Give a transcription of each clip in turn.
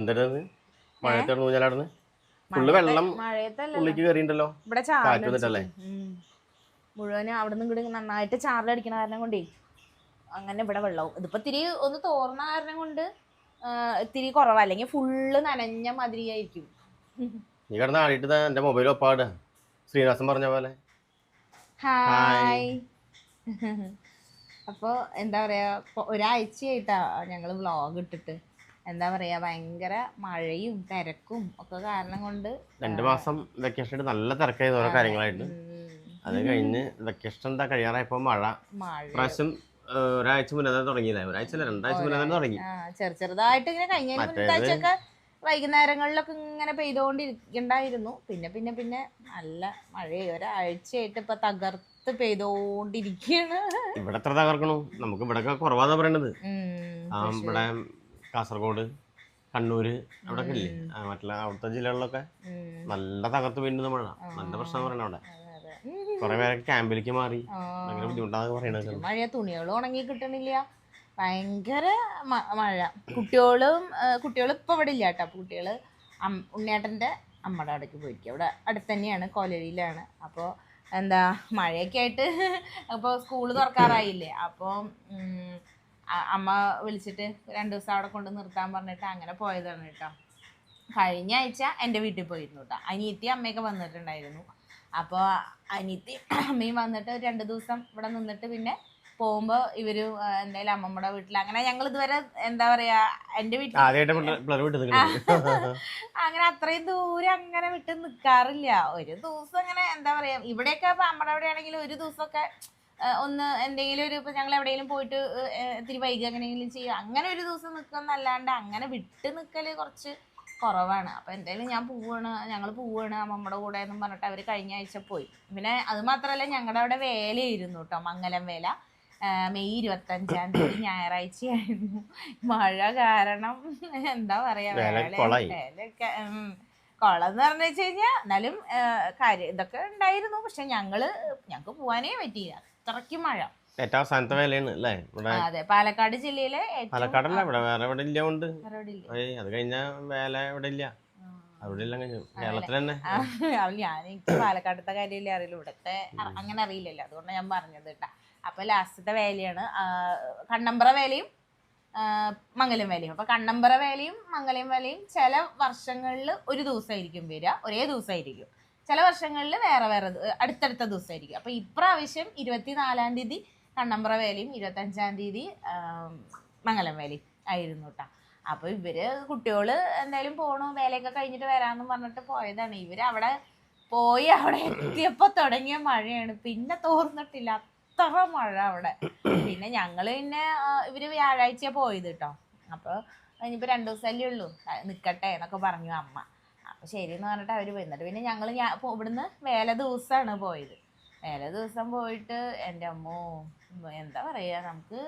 എന്തായിരുന്നു മഴയത്തോട് ഊഞ്ഞാലാടുന്ന്? ഫുള്ള് വെള്ളം ഉള്ളിക്ക് ഇവിടെ കാറ്റ് ചാറിൽ വന്നിട്ടല്ലേ മുഴുവനും അവിടെ നിന്ന് ഇങ്ങോട്ട് നന്നായിട്ട് ചാറിലടിക്കണ കാരണം കൊണ്ടേ അങ്ങനെ ഇവിടെ വെള്ളവും. ഇതിപ്പോ തിരി ഒന്ന് തോർന്ന കാരണം കൊണ്ട് ഇത്തിരി കുറവാ. അല്ലെങ്കിൽ ഫുള്ള് നനഞ്ഞ മാതിരിയായിരിക്കും. നീ കിടന്ന് ആടിയിട്ട് എന്റെ മൊബൈൽ ഒപ്പാട് ശ്രീനിവാസൻ പറഞ്ഞ പോലെ. ഹായ്. അപ്പോൾ എന്താ പറയാ ഒരാഴ്ചയായിട്ടാ ഞങ്ങൾ വ്ളോഗ് ഇട്ടിട്ട്. എന്താ പറയാ ഭയങ്കര മഴയും തിരക്കും ഒക്കെ കാരണം കൊണ്ട് രണ്ടു മാസം വെക്കേഷൻ നല്ല തിരക്കായിരുന്നു ഓരോ കാര്യങ്ങളായിട്ട്. അത് കഴിഞ്ഞ് വെക്കേഷൻ എന്താ കഴിയാറായപ്പോ മഴ. പ്രാവശ്യം ഒരാഴ്ച മുന്നേ തന്നെ തുടങ്ങിയില്ലേ ഒരാഴ്ച അല്ല രണ്ടാഴ്ച മുന്നേ തന്നെ തുടങ്ങി. ചെറു ചെറുതായിട്ട് ഇങ്ങനെ കഴിഞ്ഞ മറ്റേത് വൈകുന്നേരങ്ങളിലൊക്കെ ഇങ്ങനെ പെയ്തോണ്ടിരിക്കണ്ടായിരുന്നു. പിന്നെ പിന്നെ പിന്നെ നല്ല മഴയായി. ഒരാഴ്ചയായിട്ട് ഇപ്പൊ തകർത്ത് പെയ്തോണ്ടിരിക്കുകയാണ് ഇവിടെ എത്ര തകർക്കണു? നമുക്ക് ഇവിടെ കുറവാന്നാ പറയണത്. ഇവിടെ കാസർഗോഡ് കണ്ണൂര് അവിടെ ഒക്കെ ഇല്ലേ ആ, മറ്റുള്ള അവിടുത്തെ ജില്ലകളിലൊക്കെ നല്ല തകർത്ത് വീണ്ടുന്ന മഴ നല്ല പ്രശ്നം പറയണ അവിടെ. കുറെ പേരൊക്കെ ക്യാമ്പിലേക്ക് മാറി. ഭയങ്കര ബുദ്ധിമുട്ടാന്ന് പറയണത് മഴ തുണികൾ ഉണങ്ങി കിട്ടണില്ല. ഭയങ്കര മ- മഴ. കുട്ടികളും കുട്ടികൾ ഇപ്പൊ ഇവിടെ ഇല്ല കേട്ടോ. കുട്ടികൾ ഉണ്ണിയേട്ടന്റെ അമ്മയുടെ അവിടേക്ക് പോയിരിക്കും അവിടെ അടുത്ത് തന്നെയാണ് കോലരിയിലാണ്. അപ്പോൾ എന്താ മഴയൊക്കെ ആയിട്ട് അപ്പോൾ സ്കൂൾ തുറക്കാറായില്ലേ? അപ്പോൾ അമ്മ വിളിച്ചിട്ട് രണ്ട് ദിവസം അവിടെ കൊണ്ട് നിർത്താൻ പറഞ്ഞിട്ട് അങ്ങനെ പോയതാണ് കേട്ടോ. കഴിഞ്ഞ ആഴ്ച എന്റെ വീട്ടിൽ പോയിരുന്നു കേട്ടോ. അനിയത്തി അമ്മയൊക്കെ വന്നിട്ടുണ്ടായിരുന്നു. അപ്പോൾ അനിയത്തി അമ്മയും വന്നിട്ട് രണ്ട് ദിവസം ഇവിടെ നിന്നിട്ട് പിന്നെ പോകുമ്പോൾ ഇവർ എന്തായാലും അമ്മമ്മയുടെ വീട്ടിൽ അങ്ങനെ ഞങ്ങൾ ഇതുവരെ എന്താ പറയാ എന്റെ വീട്ടിൽ അങ്ങനെ അത്രയും ദൂരം അങ്ങനെ വിട്ട് നിൽക്കാറില്ല ഒരു ദിവസം അങ്ങനെ എന്താ പറയാ ഇവിടെയൊക്കെ അമ്മയുടെ അവിടെയാണെങ്കിൽ അവിടെ ആണെങ്കിൽ ഒരു ദിവസമൊക്കെ ഒന്ന് എന്തെങ്കിലും ഒരു ഇപ്പൊ ഞങ്ങൾ എവിടെയെങ്കിലും പോയിട്ട് ഇത്തിരി വൈകി അങ്ങനെയെങ്കിലും ചെയ്യും അങ്ങനെ ഒരു ദിവസം നിൽക്കുന്നല്ലാണ്ട് അങ്ങനെ വിട്ട് നിൽക്കൽ കുറച്ച് കുറവാണ്. അപ്പൊ എന്തായാലും ഞാൻ പോവാണ് ഞങ്ങൾ പോവാണ് അമ്മമ്മയുടെ കൂടെ എന്നും പറഞ്ഞിട്ട് അവർ കഴിഞ്ഞ ആഴ്ച പോയി. പിന്നെ അത് മാത്രമല്ല ഞങ്ങളുടെ അവിടെ വേലയായിരുന്നു കേട്ടോ മംഗലം വേല. മെയ് ഇരുപത്തഞ്ചാം തീയതി ഞായറാഴ്ചയായിരുന്നു. മഴ കാരണം എന്താ പറയാ വേല. വേലയൊക്കെ കുളം എന്ന് പറഞ്ഞു വെച്ച് കഴിഞ്ഞാൽ എന്നാലും കാര്യം ഇതൊക്കെ ഉണ്ടായിരുന്നു. പക്ഷെ ഞങ്ങൾ ഞങ്ങക്ക് പോവാനേ പറ്റിയില്ല. അത്രയ്ക്ക് മഴ. ഏറ്റവും അവസാനത്തെ വേലയാണ് അല്ലേ? ഇവിടെ അതെ. പാലക്കാട് ജില്ലയിലെ ഏറ്റവും പാലക്കാടല്ല ഇവിടെ വേറെ ഇവിടെ ഇല്ല ഉണ്ട്. വേറെ ഇല്ല. ഏയ് അത് കഴിഞ്ഞ വേല ഇവിടെ ഇല്ല. അവിടെ എല്ലാം കഴിഞ്ഞു. കേരളത്തിൽ തന്നെ. ആ, അവൾ ഞാൻ എനിക്ക് പാലക്കാടത്തെ കാര്യമല്ലേ അറിയില്ല. ഇവിടത്തെ അ- അങ്ങനെ അറിയില്ലല്ലോ. അതുകൊണ്ട് ഞാൻ പറഞ്ഞത് കേട്ടാ. അപ്പൊ ലാസ്റ്റത്തെ വേലയാണ് ആ, കണ്ണമ്പ്ര വേലയും ആ, മംഗലം വേലയും. അപ്പൊ കണ്ണമ്പ്ര വേലയും മംഗലം വേലയും ചില വർഷങ്ങളിൽ ഒരു ദിവസമായിരിക്കും വരിക. ഒരേ ദിവസമായിരിക്കും ചില വർഷങ്ങളിൽ വേറെ വേറെ അടുത്തടുത്ത ദിവസമായിരിക്കും. അപ്പോൾ ഇപ്രാവശ്യം ഇരുപത്തിനാലാം തീയതി കണ്ണമ്പ്ര വേലയും ഇരുപത്തഞ്ചാം തീയതി മംഗലം വേലയും ആയിരുന്നു കേട്ടോ അപ്പോൾ ഇവർ കുട്ടികൾ എന്തായാലും പോണു വേലയൊക്കെ കഴിഞ്ഞിട്ട് വരാന്ന് പറഞ്ഞിട്ട് പോയതാണ്. ഇവർ അവിടെ പോയി അവിടെ എത്തിയപ്പോൾ തുടങ്ങിയ മഴയാണ്. പിന്നെ തോർന്നിട്ടില്ല. അത്ര മഴ അവിടെ. പിന്നെ ഞങ്ങൾ പിന്നെ ഇവർ വ്യാഴാഴ്ച പോയത് കേട്ടോ അപ്പോൾ ഇനിയിപ്പോ രണ്ട് ദിവസമല്ലേ ഉള്ളൂ. നിൽക്കട്ടെ എന്നൊക്കെ പറഞ്ഞു അമ്മ. ശരി എന്ന് പറഞ്ഞിട്ട് അവർ പോയി. എന്നിട്ട് പിന്നെ ഞങ്ങൾ ഞാൻ ഇവിടുന്ന് വേല ദിവസമാണ് പോയത്. വേല ദിവസം പോയിട്ട് എന്റെ അമ്മോ എന്താ പറയാ നമുക്ക്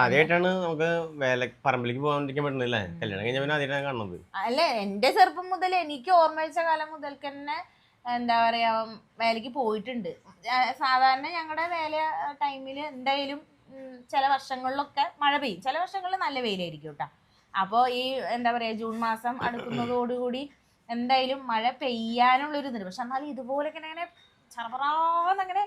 ആദ്യമായിട്ടാണ് നമുക്ക് വേല പറമ്പിലേക്ക് പോകാണ്ടിരിക്കാൻ പറ്റുന്നില്ലേ? കല്യാണം കഴിഞ്ഞ പിന്നെ ആദ്യമായിട്ടാണ് കാണുന്നത്. അല്ല എന്റെ ചെറുപ്പം മുതൽ എനിക്ക് ഓർമ്മ വെച്ച കാലം മുതൽക്ക് തന്നെ എന്താ പറയാ വേലക്ക് പോയിട്ടുണ്ട്. സാധാരണ ഞങ്ങളുടെ വേല ടൈമിൽ എന്തായാലും ചില വർഷങ്ങളിലൊക്കെ മഴ പെയ്യും. ചില വർഷങ്ങളിൽ നല്ല വെയിലായിരിക്കും കേട്ടോ അപ്പോൾ ഈ എന്താ പറയാ ജൂൺ മാസം അടുക്കുന്നതോടുകൂടി എന്തായാലും മഴ പെയ്യാനുള്ളൊരു ഇതുണ്ട് പക്ഷെ എന്നാലും ഇതുപോലെ ഇതുപോലൊക്കെ അങ്ങനെ ചറപറാന്നങ്ങനെ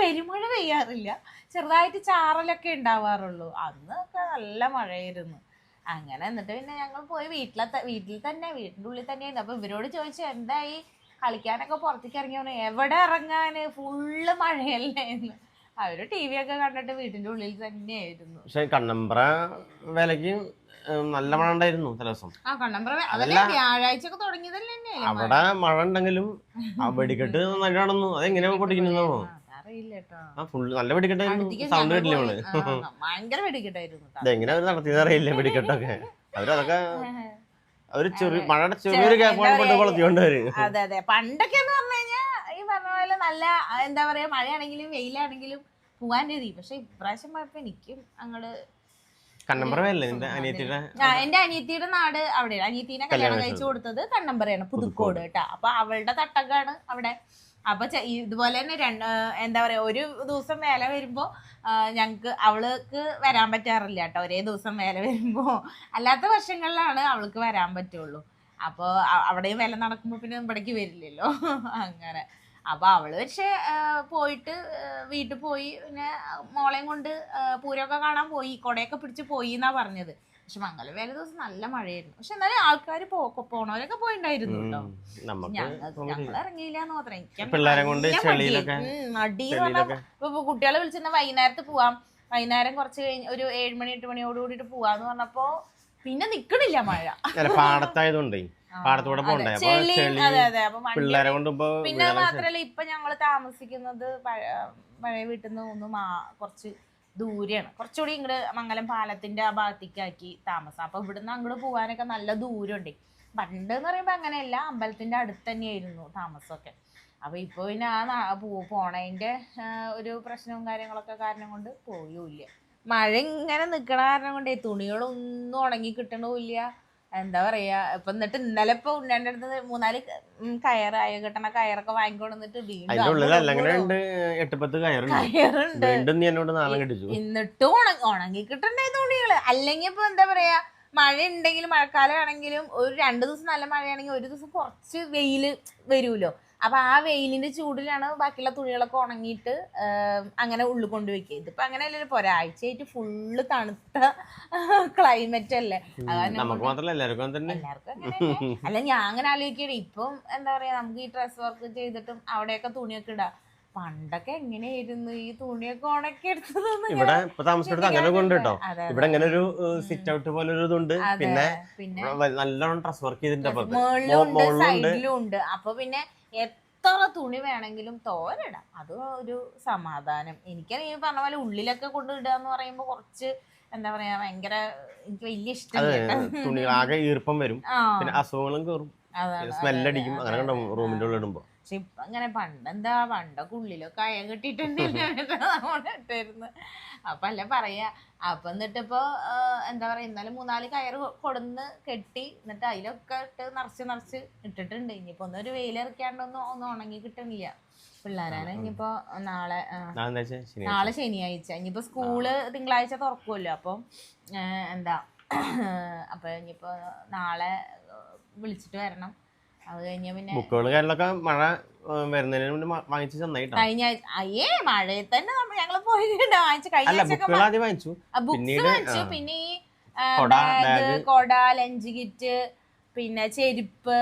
പെരുമഴ പെയ്യാറില്ല. ചെറുതായിട്ട് ചാറലൊക്കെ ഉണ്ടാവാറുള്ളൂ. അന്നൊക്കെ നല്ല മഴയായിരുന്നു. അങ്ങനെ എന്നിട്ട് പിന്നെ ഞങ്ങൾ പോയി വീട്ടിലെ വീട്ടിൽ തന്നെ വീട്ടിന്റെ ഉള്ളിൽ തന്നെയായിരുന്നു. അപ്പൊ ഇവരോട് ചോദിച്ചു എന്തായി? കളിക്കാനൊക്കെ പുറത്തേക്ക് ഇറങ്ങി പറഞ്ഞു എവിടെ ഇറങ്ങാന് ഫുള്ള് മഴയല്ലേ എന്ന് അവർ ടി വി ഒക്കെ കണ്ടിട്ട് വീട്ടിന്റെ ഉള്ളിൽ തന്നെയായിരുന്നു. പക്ഷെ കണ്ണമ്പ്ര വിലക്കും നല്ല മഴ ഉണ്ടായിരുന്നു ചില ദിവസം. വ്യാഴാഴ്ച? അവിടെ മഴ ഉണ്ടെങ്കിലും ആ വെടിക്കെട്ട് നന്നായിട്ട് അതെങ്ങനെ പൊട്ടിക്കുന്നോ ആ, ഫുള്ള് നല്ല വെടിക്കെട്ടായിരുന്നു. സൗണ്ട് കേട്ടില്ല നമ്മൾ? ഇതെങ്ങനെ അവർ നടത്തിയെന്ന് അറിയില്ല വെടിക്കെട്ടൊക്കെ. അവരതൊക്കെ അവർ ചെറിയ മഴയുടെ ചെറിയൊരു ഗ്യാപ്പാണ് കൊണ്ട് പറയാ, കൊളത്തിക്കൊണ്ട് വരും. അതെ അതെ. പണ്ടൊക്കെ എന്ന് പറഞ്ഞു കഴിഞ്ഞാൽ ഈ പറഞ്ഞ പോലെ നല്ല എന്താ പറയാ മഴയാണെങ്കിലും വെയിലാണെങ്കിലും പോവാൻ രീതി. പക്ഷെ ഇപ്രാവശ്യം പോയപ്പോ എനിക്കും അങ്ങോട്ട് നിന്റെ അനിയത്തിയുടെ എന്റെ അനിയത്തിയുടെ നാട് അവിടെയാണ്. അനിയത്തിനെ കല്യാണം കഴിച്ചു കൊടുത്തത് കണ്ണമ്പറയാണ് പുതുക്കോട് കേട്ടോ. അപ്പൊ അവളുടെ തട്ടകാണ് അവിടെ. അപ്പൊ ഇതുപോലെ തന്നെ രണ്ട് എന്താ പറയാ ഒരു ദിവസം വേല വരുമ്പോ ഞങ്ങക്ക് അവൾക്ക് വരാൻ പറ്റാറില്ല കേട്ടോ. ഒരേ ദിവസം വേല വരുമ്പോ. അല്ലാത്ത വർഷങ്ങളിലാണ് അവൾക്ക് വരാൻ പറ്റുള്ളൂ. അപ്പോൾ അവിടെയും വില നടക്കുമ്പോൾ പിന്നെ ഇവിടേക്ക് വരില്ലല്ലോ. അങ്ങനെ. അപ്പൊ അവൾ പക്ഷെ പോയിട്ട് വീട്ടിൽ പോയി. പിന്നെ മോളെയും കൊണ്ട് പൂരമൊക്കെ കാണാൻ പോയി. കൊടയൊക്കെ പിടിച്ച് പോയി എന്നാ പറഞ്ഞത്. പക്ഷെ മംഗലവേല ദിവസം നല്ല മഴയായിരുന്നു. പക്ഷെ എന്നാലും ആൾക്കാർ പോണവരൊക്കെ പോയിണ്ടായിരുന്നു കേട്ടോ. ഞങ്ങൾ ഇറങ്ങിയില്ല എന്ന് മാത്രം. എനിക്ക് മടി. ഇപ്പൊ കുട്ടികളെ വിളിച്ചിരുന്ന വൈകുന്നേരത്ത് പോവാം. വൈകുന്നേരം കുറച്ച് കഴിഞ്ഞ് ഒരു ഏഴുമണി എട്ട് മണിയോട് കൂടിയിട്ട് പോവാന്ന് പറഞ്ഞപ്പോ പിന്നെ നിക്കണില്ല മഴ. പാടത്തായതുകൊണ്ടേ. പാടത്തൂടെ പോണ്ടേ? അപ്പൊ ചെളി പിള്ളേരെ കൊണ്ട് പിന്നെ മാത്രല്ല ഇപ്പൊ ഞങ്ങൾ താമസിക്കുന്നത് പഴയ വീട്ടിൽ നിന്ന് ഒന്ന് കുറച്ച് ദൂരെയാണ്. കുറച്ചുകൂടി ഇങ്ങോട്ട് മംഗലം പാലത്തിന്റെ ആ ഭാഗത്തേക്കാക്കി താമസം. അപ്പൊ ഇവിടുന്ന് അങ്ങോട്ട് പോകാനൊക്കെ നല്ല ദൂരമുണ്ട്. പണ്ട് എന്ന് പറയുമ്പോ അങ്ങനെയല്ല. അമ്പലത്തിന്റെ അടുത്ത് തന്നെയായിരുന്നു താമസമൊക്കെ. അപ്പൊ ഇപ്പൊ പിന്നെ ആ പോണതിന്റെ ഒരു പ്രശ്നവും കാര്യങ്ങളൊക്കെ കാരണം കൊണ്ട് പോയൂല്ല. മഴ ഇങ്ങനെ നിക്കണ കാരണം കൊണ്ടേ തുണികളൊന്നും ഉണങ്ങി കിട്ടണമില്ല. എന്താ പറയാ ഇപ്പൊ എന്നിട്ട് ഇന്നലെ ഇപ്പൊ ഉണ്ണേന്റെ അടുത്ത് മൂന്നാൽ കയറായ കിട്ടണ കയറൊക്കെ വാങ്ങിക്കൊണ്ടിട്ട് വീണ്ടും എന്നിട്ട് ഉണങ്ങി ഉണങ്ങി കിട്ടണ്ടേ തുണികൾ. അല്ലെങ്കിൽ ഇപ്പൊ എന്താ പറയാ മഴ ഉണ്ടെങ്കിലും മഴക്കാലം ആണെങ്കിലും ഒരു രണ്ടു ദിവസം നല്ല മഴയാണെങ്കിൽ ഒരു ദിവസം കുറച്ച് വെയിൽ വരുമല്ലോ അപ്പൊ ആ വെയിലിന്റെ ചൂടിലാണ് ബാക്കിയുള്ള തുണികളൊക്കെ ഉണങ്ങിയിട്ട് അങ്ങനെ ഉള്ളിൽ കൊണ്ടുവയ്ക്കുക. ഇതിപ്പോ അങ്ങനെ ഇപ്പൊ ഒരാഴ്ചയായിട്ട് ഫുള്ള് തണുത്ത ക്ലൈമറ്റ് അല്ലേ? നമുക്ക് മാത്രമല്ല എല്ലാവർക്കും തന്നെ. എല്ലാവർക്കും? അല്ല ഞാൻ അങ്ങനെ ആലോചിക്കട്ടെ ഇപ്പം എന്താ പറയാ നമുക്ക് ഈ ഡ്രസ് വർക്ക് ചെയ്തിട്ടും അവിടെയൊക്കെ തുണിയൊക്കെ ഇടാം. പണ്ടൊക്കെ എങ്ങനെയായിരുന്നു ഈ തുണിയൊക്കെ ഉണക്കി എടുത്തത് ഇവിടെ ഇപ്പൊ താമസിച്ചിടത്ത് അങ്ങനെ കൊണ്ട് കേട്ടോ. ഇവിടെ ഇങ്ങനെ ഒരു സിറ്റ് ഔട്ട് പോലെ ഒരു ഇതുണ്ട്. പിന്നെ നല്ലോണം ഡ്രസ് വർക്ക് ചെയ്തിട്ടുണ്ട് സൈഡിലും ഉണ്ട് അപ്പൊ പിന്നെ എത്ര തുണി വേണമെങ്കിലും തോരടാം. അത് ഒരു സമാധാനം. എനിക്കറിയാം ഈ പറഞ്ഞ പോലെ ഉള്ളിലൊക്കെ കൊണ്ടിടുക എന്ന് പറയുമ്പോ കുറച്ച് എന്താ പറയാ ഭയങ്കര എനിക്ക് വലിയ ഇഷ്ടം ആകെ ഈർപ്പം വരും. പിന്നെ അസുഖങ്ങളും കയറും സ്മെല്ലടിക്കും. അങ്ങനെ റൂമിന്റെ ഉള്ളിൽ ഇടുമ്പോ. പക്ഷെ ഇപ്പൊ അങ്ങനെ പണ്ടെന്താ പണ്ടൊക്കെ ഉള്ളിലൊക്കെ അയ കെട്ടിട്ടുണ്ടല്ലോ ഇട്ടിരുന്നു. അപ്പൊ അല്ല പറയാ. അപ്പൊ എന്നിട്ട് ഇപ്പൊ എന്താ പറയാ ഇന്നലെ മൂന്നാൽ കയറ് കൊ- കൊടുന്ന് കെട്ടി എന്നിട്ട് അതിലൊക്കെ ഇട്ട് നിറച്ച് നിറച്ച് ഇട്ടിട്ടുണ്ട്. ഇനിയിപ്പോ ഒന്നൊരു വെയിലിറക്കാണ്ടൊന്നും ഒന്നും ഉണങ്ങി കിട്ടണില്ല. പിള്ളേരാണ് ഇനിയിപ്പോ നാളെ എന്താ നാളെ ശനിയാഴ്ച. ഇനിയിപ്പോ സ്കൂൾ തിങ്കളാഴ്ച തുറക്കുമല്ലോ അപ്പം എന്താ അപ്പൊ ഇനിയിപ്പോ നാളെ വിളിച്ചിട്ട് വരണം. അത് കഴിഞ്ഞ പിന്നെ ബുക്കുകൾ കാര്യങ്ങളൊക്കെ മഴ വരുന്നതിന് മുന്നേ വാങ്ങിച്ചു കഴിഞ്ഞ അയ്യേ തന്നെ നമ്മൾ വാങ്ങിച്ചു കഴിഞ്ഞ അല്ല ആഴ്ച ബുക്കുകൾ ആദ്യം വാങ്ങിച്ചു. ബുക്സ് പിന്നീട് വാങ്ങിച്ചു. പിന്നെ ഈ ആ, കൊട, ബാഗ് ബാഗ്. കൊട ലഞ്ച് കിറ്റ് പിന്നെ ചെരുപ്പ്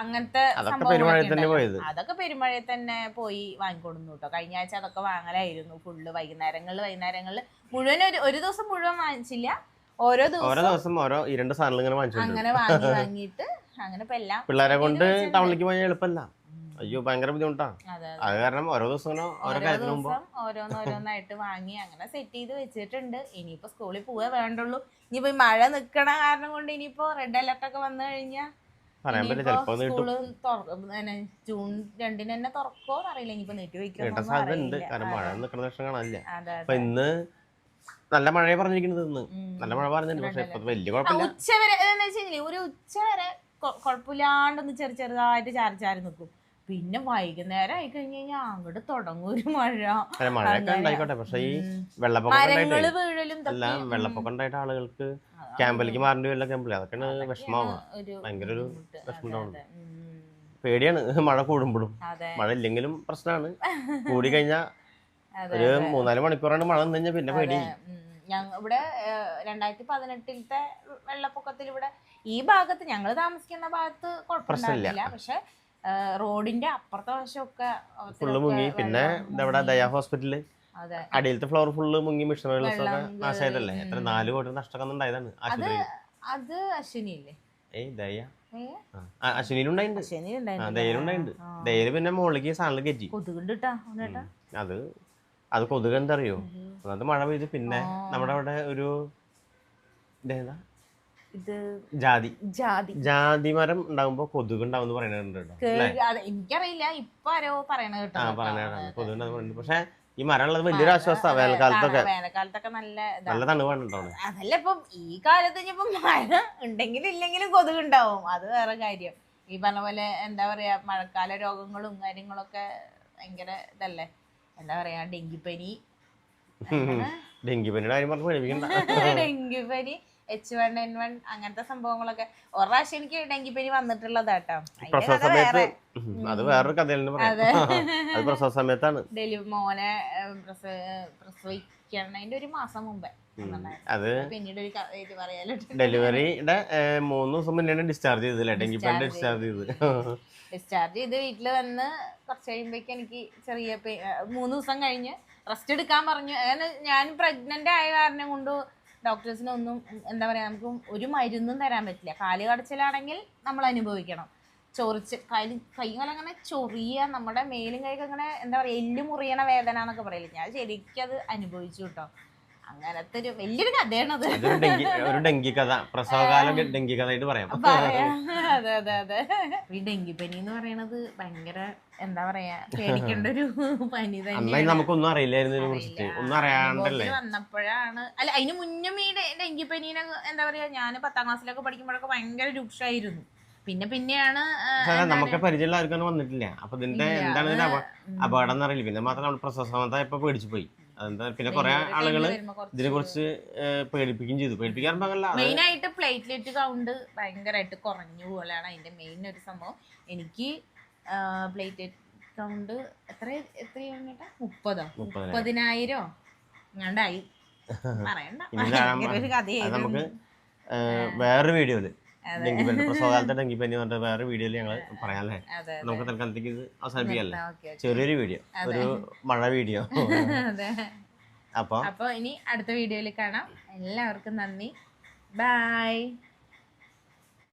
അങ്ങനത്തെ അതൊക്കെ സംഭവങ്ങളൊക്കെ പെരുമഴയിൽ തന്നെ. അതൊക്കെ പെരുമഴയിൽ തന്നെ പോയി വാങ്ങിക്കൊടുന്നു കേട്ടോ. കഴിഞ്ഞ ആഴ്ച അതൊക്കെ വാങ്ങലായിരുന്നു. ഫുള്ള് വൈകുന്നേരങ്ങളിൽ വൈകുന്നേരങ്ങളിൽ മുഴുവൻ ഒരു ഒരു ദിവസം മുഴുവൻ വാങ്ങിച്ചില്ല. ഓരോ ദിവസം ഓരോ ഈ രണ്ട് സാധനങ്ങൾ ഇങ്ങനെ വാങ്ങിച്ചിട്ടുണ്ട് അങ്ങനെ വാങ്ങി വാങ്ങിയിട്ട് അങ്ങനെ ഇപ്പൊ എല്ലാം പിള്ളേരെ കൊണ്ട്. ടൗണിലേക്ക് പോയാൽ എളുപ്പമല്ല അയ്യോ ഭയങ്കര ബുദ്ധിമുട്ടാ. അതെ കാരണം ഓരോ ദിവസം ഓരോ കാര്യത്തിന് ഓരോന്നോരോന്നായിട്ട് വാങ്ങി അങ്ങനെ സെറ്റ് ചെയ്ത് വെച്ചിട്ടുണ്ട്. ഇനിയിപ്പോ സ്കൂളിൽ പോവേ വേണ്ടുള്ളൂ. ഇനിയിപ്പോ ഈ മഴ നിക്കണ കാരണം കൊണ്ട് ഇനിയിപ്പോ റെഡ് അലർട്ട് ഒക്കെ വന്നു കഴിഞ്ഞാൽ പറയാൻ പറ്റില്ല ചിലപ്പോ പിന്നെ ജൂൺ രണ്ടിന് തന്നെ തുറക്കോ അറിയില്ല ഇനിയിപ്പോ നെറ്റ് വെക്കാൻ വെക്കോ സാധ്യത ഉണ്ട്. കാരണം മഴ നിൽക്കുന്ന ലക്ഷണം കാണാനില്ല? അപ്പൊ ഇന്ന് നല്ല മഴയെ പറഞ്ഞിരിക്കുന്നത് ഇന്ന്. നല്ല മഴ പറഞ്ഞിട്ടുണ്ട്. പക്ഷെ ഇപ്പൊ വലിയ കുഴപ്പമില്ല. ഉച്ച വരെ എന്താ വെച്ചാൽ ഒരു ഉച്ച വരെ കുഴപ്പമില്ലാണ്ടൊന്ന് ചെറു ചെറുതായിട്ട് ചാരി ചാരി നിൽക്കും പിന്നെ വൈകുന്നേരം ആയി കഴിഞ്ഞു കഴിഞ്ഞാൽ അങ്ങോട്ട് തുടങ്ങും ഒരു മഴ. മഴയൊക്കെ. ഉണ്ടായിക്കോട്ടെ. പക്ഷെ ഈ. വെള്ളപ്പൊക്കം അല്ല വെള്ളപ്പൊക്കം ഉണ്ടായിട്ട് ആളുകൾക്ക് ക്യാമ്പിലേക്ക് മാറേണ്ടി വരില്ല. ക്യാമ്പിൽ അതൊക്കെയാണ് വിഷമാവുക ഭയങ്കര ഒരു വിഷമം. പേടിയാണ്. മഴ കൂടുമ്പോഴും. മഴ ഇല്ലെങ്കിലും പ്രശ്നമാണ്. കൂടി കഴിഞ്ഞാൽ ഒരു മൂന്നാൽ മണിക്കൂറാണ് മഴ നിന്ന് കഴിഞ്ഞാൽ പിന്നെ പേടി. ഞങ്ങ ഇവിടെ രണ്ടായിരത്തി പതിനെട്ടിലത്തെ വെള്ളപ്പൊക്കത്തിൽ ഇവിടെ ഈ ഭാഗത്ത് ഞങ്ങൾ താമസിക്കുന്ന ഭാഗത്ത് കുഴപ്പമില്ല പക്ഷെ റോഡിന്റെ അപ്പുറത്തെ വശമൊക്കെ ഫുള്ള് മുങ്ങി. പിന്നെ ഇതവിടെ ദയാ ഹോസ്പിറ്റൽ. അതെ. അടിയിലത്തെ ഫ്ലോർ ഫുള്ള് മുങ്ങി നാശമായതല്ലേ കേറി. എത്ര നാല് കോടി നഷ്ടമൊക്കെ ഉണ്ടായതാണ് അത് അശ്വിനില്ലേ ഏയ് ദയ. അശ്വിനിയിലുണ്ടായിട്ടുണ്ട് ദയയിലുണ്ടായിട്ടുണ്ട് ദയയിൽ പിന്നെ മുകളിലേക്ക് സാധനം കയറ്റി. കൊതുകുണ്ട് അത് അത് കൊതുക് എന്താ അറിയോ അത് മഴ പെയ്ത് പിന്നെ. നമ്മുടെ അവിടെ ഒരു ഇത് ജാതി. ജാതി. ജാതി മരം ഉണ്ടാകുമ്പോ കൊതുക് ഉണ്ടാവും പറയുന്നുണ്ട് എനിക്കറിയില്ല. ഇപ്പൊ ആരോ പറയണ കേട്ടോ കൊതുക്. പക്ഷെ ഈ മരം ഉള്ളത് വലിയൊരു ആശ്വാസമാണ് വേനൽക്കാലത്തൊക്കെ നല്ല നല്ല അതല്ല ഇപ്പം ഈ കാലത്ത് ഇനിയിപ്പം മഴ ഉണ്ടെങ്കിലും ഇല്ലെങ്കിലും കൊതുക് ഉണ്ടാവും. അത് വേറെ കാര്യം. ഈ പറഞ്ഞ പോലെ എന്താ പറയാ മഴക്കാല രോഗങ്ങളും കാര്യങ്ങളൊക്കെ ഭയങ്കര ഇതല്ലേ? എന്താ പറയാ ഡെങ്കിപ്പനി. ഡെങ്കിപ്പനിയുടെ കാര്യം പറഞ്ഞ് പേടിപ്പിക്കണ്ട. ഡെങ്കിപ്പനി എച്ച് വൺ എൻ വൺ അങ്ങനത്തെ സംഭവങ്ങളൊക്കെ. ഒരു പ്രാവശ്യം എനിക്ക് ഡെങ്കിപ്പനി വന്നിട്ടുള്ളതാട്ടോ കേട്ടോ പ്രസവ സമയത്ത് അത് വേറൊരു കഥയിൽ അതെ. പ്രസവ സമയത്താണ്. ഡെലി മോനെ പ്രസവിക്കണതിന്റെ ഒരു മാസം മുമ്പേ. അത് ഡെലിവറിയുടെ മൂന്ന് ദിവസം മുന്നേ ഡിസ്ചാർജ് ചെയ്തില്ല ഡെങ്കിപ്പനി ഡിസ്ചാർജ് ചെയ്ത്. ഡിസ്ചാർജ് ചെയ്ത് വീട്ടിൽ വന്ന് കുറച്ച് കഴിയുമ്പോഴേക്ക് എനിക്ക് ചെറിയ മൂന്ന് ദിവസം കഴിഞ്ഞ് റെസ്റ്റ് എടുക്കാൻ പറഞ്ഞു. അങ്ങനെ ഞാൻ പ്രഗ്നന്റ് ആയ കാരണം കൊണ്ട് ഡോക്ടേഴ്സിനൊന്നും എന്താ പറയാ നമുക്ക് ഒരു മരുന്നും തരാൻ പറ്റില്ല. കാൽ കടച്ചിലാണെങ്കിൽ നമ്മൾ അനുഭവിക്കണം. ചൊറിച്ച് കൈ കൈകളങ്ങനെ ചൊറിയ നമ്മുടെ മേലും കൈക്ക് അങ്ങനെ എന്താ പറയാ എല്ല് മുറിയണ വേദന എന്നൊക്കെ പറയില്ല? ഞാൻ ശരിക്കും അത് അനുഭവിച്ചു കേട്ടോ. അങ്ങനത്തെ ഒരു വലിയൊരു കഥയാണത് അതൊരു ഡെങ്കി ഒരു ഡെങ്കി കഥ പ്രസവകാലം ഡെങ്കി കഥയായിട്ട് പറയാം. പറയാ. അതെ അതെ അതെ. ഈ ഡെങ്കിപ്പനി എന്ന് പറയണത് ഭയങ്കര എന്താ പറയാ പേടിക്കേണ്ട ഒരു പനി അന്നായി തന്നെയാണ് നമുക്കൊന്നും അറിയില്ലായിരുന്നു ഇതിനെ കുറിച്ചിട്ട്. ഒന്നും അറിയാണ്ടല്ലേ? വന്നപ്പോഴാണ് അല്ല അതിന് മുന്നും ഈ ഡെ- ഡെങ്കിപ്പനീനെ എന്താ പറയാ ഞാൻ പത്താം ക്ലാസ്സിലൊക്കെ പഠിക്കുമ്പോഴൊക്കെ ഭയങ്കര രൂക്ഷമായിരുന്നു പിന്നെ പിന്നെയാണ് ആ, നമുക്ക് പരിചയമുള്ള ആർക്കൊന്നും വന്നിട്ടില്ല. അപ്പൊ ഇതിന്റെ എന്താണ് ഇതിന്റെ അപ- അപകടം എന്നറിയില്ല. പിന്നെ മാത്രം നമ്മൾ പ്രസവ സമയത്തായപ്പോ പേടിച്ചു പോയി അതെന്താ പിന്നെ കുറെ ആളുകൾ ഇതിനെ കുറിച്ച് പേടിപ്പിക്കുകയും ചെയ്തു. പേടിപ്പിക്കാൻ പാകല്ല മെയിൻ ആയിട്ട് പ്ലേറ്റ്ലെറ്റ് കൗണ്ട് ഭയങ്കരമായിട്ട് കുറഞ്ഞു പോലെയാണ് അതിന്റെ മെയിൻ ഒരു സംഭവം. എനിക്ക് പ്ലേറ്റ്ലെറ്റ് കൗണ്ട് എത്ര ചേട്ടാ മുപ്പതോ? മുപ്പതിനായിരം. എങ്ങാണ്ടായി. പറയണ്ട. ഒരു കഥയായിരുന്നു. നമുക്ക് വേറൊരു വീഡിയോയിൽ ഡെങ്കിപ്പനി പ്രസവകാലത്തെ ഡെങ്കിപ്പനി പറഞ്ഞ വേറെ വീഡിയോയിൽ ഞങ്ങൾ പറയാല്ലേ? നമുക്ക് തൽക്കാലത്തേക്ക് ഇത് അവസാനിപ്പിക്കല്ലേ? ചെറിയൊരു വീഡിയോ ഒരു മഴ വീഡിയോ. അപ്പൊ? അപ്പൊ ഇനി അടുത്ത വീഡിയോയിൽ കാണാം. എല്ലാവർക്കും നന്ദി. ബൈ